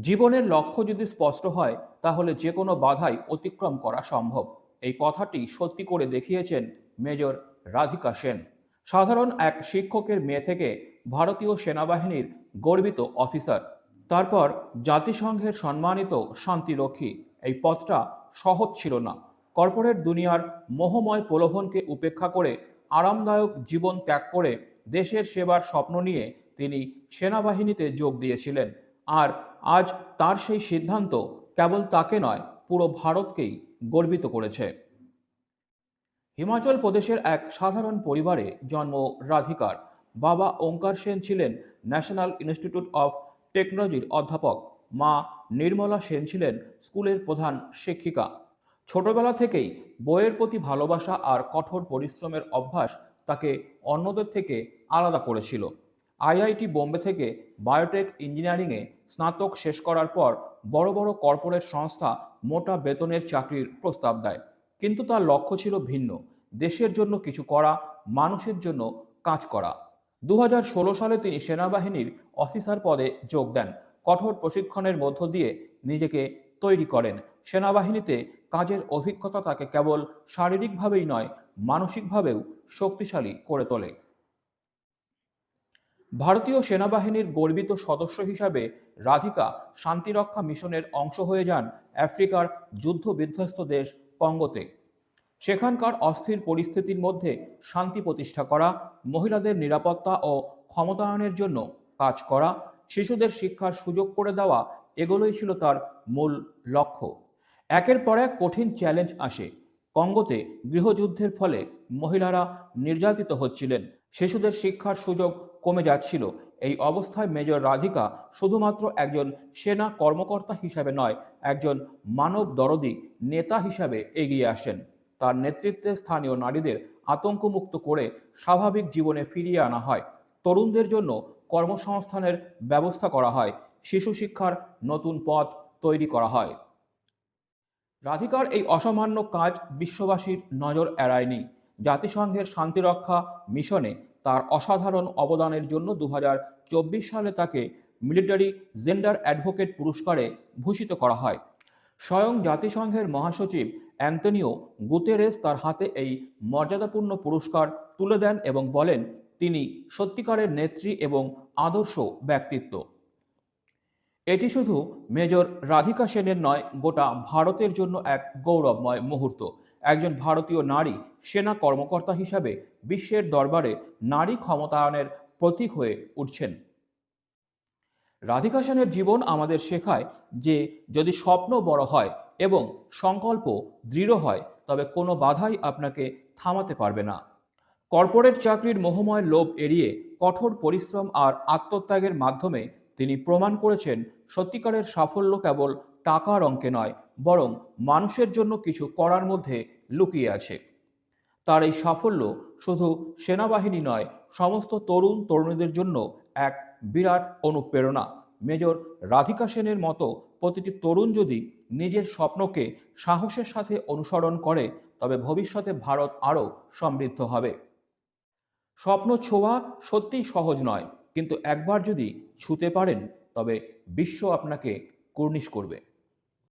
জীবনের লক্ষ্য যদি স্পষ্ট হয়, তাহলে যে কোনো বাধাই অতিক্রম করা সম্ভব। এই কথাটি সত্যি করে দেখিয়েছেন মেজর রাধিকা সেন। সাধারণ এক শিক্ষকের মেয়ে থেকে ভারতীয় সেনাবাহিনীর গর্বিত অফিসার। তারপর জাতিসংঘের সম্মানিত শান্তিরক্ষী। এই পথটা সহজ ছিল না। কর্পোরেট দুনিয়ার মোহময় প্রলোভনকে উপেক্ষা করে আরামদায়ক জীবন ত্যাগ করে দেশের সেবার স্বপ্ন নিয়ে তিনি সেনাবাহিনীতে যোগ দিয়েছিলেন। আর আজ তার সেই সিদ্ধান্ত কেবল তাকে নয়, পুরো ভারতকেই গর্বিত করেছে। হিমাচল প্রদেশের এক সাধারণ পরিবারে জন্ম রাধিকার। বাবা ওঙ্কার সেন ছিলেন ন্যাশনাল ইনস্টিটিউট অফ টেকনোলজির অধ্যাপক। মা নির্মলা সেন ছিলেন স্কুলের প্রধান শিক্ষিকা। ছোটবেলা থেকেই বইয়ের প্রতি ভালোবাসা আর কঠোর পরিশ্রমের অভ্যাস তাকে অন্যদের থেকে আলাদা করেছিল। আইআইটি বোম্বে থেকে বায়োটেক ইঞ্জিনিয়ারিংয়ে স্নাতক শেষ করার পর বড় বড় কর্পোরেট সংস্থা মোটা বেতনের চাকরির প্রস্তাব দেয়। কিন্তু তার লক্ষ্য ছিল ভিন্ন। দেশের জন্য কিছু করা, মানুষের জন্য কাজ করা। দু হাজার ষোলো সালে তিনি সেনাবাহিনীর অফিসার পদে যোগ দেন। কঠোর প্রশিক্ষণের মধ্য দিয়ে নিজেকে তৈরি করেন। সেনাবাহিনীতে কাজের অভিজ্ঞতা তাকে কেবল শারীরিকভাবেই নয়, মানসিকভাবেও শক্তিশালী করে তোলে। ভারতীয় সেনাবাহিনীর গর্বিত সদস্য হিসাবে রাধিকা শান্তিরক্ষা মিশনের অংশ হয়ে যান আফ্রিকার যুদ্ধ বিধ্বস্ত দেশ কঙ্গোতে। সেখানকার অস্থির পরিস্থিতির মধ্যে শান্তি প্রতিষ্ঠা করা, মহিলাদের নিরাপত্তা ও ক্ষমতায়নের জন্য কাজ করা, শিশুদের শিক্ষার সুযোগ করে দেওয়া এগুলোই ছিল তার মূল লক্ষ্য। একের পর এক কঠিন চ্যালেঞ্জ আসে। কঙ্গোতে গৃহযুদ্ধের ফলে মহিলারা নির্যাতিত হচ্ছিলেন। শিশুদের শিক্ষার সুযোগ কমে যাচ্ছিল। এই অবস্থায় মেজর রাধিকা শুধুমাত্র একজন সেনা কর্মকর্তা হিসাবে নয়, একজন মানব দরদি নেতা হিসাবে এগিয়ে আসেন। তার নেতৃত্বে স্থানীয় নারীদের আতঙ্কমুক্ত করে স্বাভাবিক জীবনে ফিরিয়ে আনা হয়। তরুণদের জন্য কর্মসংস্থানের ব্যবস্থা করা হয়। শিশু শিক্ষার নতুন পথ তৈরি করা হয়। রাধিকার এই অসামান্য কাজ বিশ্ববাসীর নজর এড়ায়নি। জাতিসংঘের শান্তিরক্ষা মিশনে তার অসাধারণ অবদানের জন্য দু হাজার চব্বিশ সালে তাকে মিলিটারি জেন্ডার অ্যাডভোকেট পুরস্কারে ভূষিত করা হয়। স্বয়ং জাতিসংঘের মহাসচিব অ্যান্তনিও গুতেরেস তার হাতে এই মর্যাদাপূর্ণ পুরস্কার তুলে দেন এবং বলেন, তিনি সত্যিকারের নেত্রী এবং আদর্শ ব্যক্তিত্ব। এটি শুধু মেজর রাধিকা সেনের নয়, গোটা ভারতের জন্য এক গৌরবময় মুহূর্ত। একজন ভারতীয় নারী, সেনা কর্মকর্তা হিসাবে বিশ্বের দরবারে নারী ক্ষমতায়নের প্রতীক হয়ে উঠছেন। রাধিকা সেনের জীবন আমাদের শেখায় যে, যদি স্বপ্ন বড় হয় এবং সংকল্প দৃঢ় হয়, তবে কোনো বাধাই আপনাকে থামাতে পারবে না। কর্পোরেট চাকরির মোহময় লোভ এড়িয়ে কঠোর পরিশ্রম আর আত্মত্যাগের মাধ্যমে তিনি প্রমাণ করেছেন সত্যিকারের সাফল্য কেবল টাকার অঙ্কে নয়, বরং মানুষের জন্য কিছু করার মধ্যে লুকিয়ে আছে। তার এই সাফল্য শুধু সেনাবাহিনী নয়, সমস্ত তরুণ তরুণীদের জন্য এক বিরাট অনুপ্রেরণা। মেজর রাধিকা সেনের মতো প্রতিটি তরুণ যদি নিজের স্বপ্নকে সাহসের সাথে অনুসরণ করে, তবে ভবিষ্যতে ভারত আরও সমৃদ্ধ হবে। স্বপ্ন ছোঁয়া সত্যিই সহজ নয়। কিন্তু একবার যদি ছুতে পারেন তবে বিশ্ব আপনাকে কর্নিশ করবে।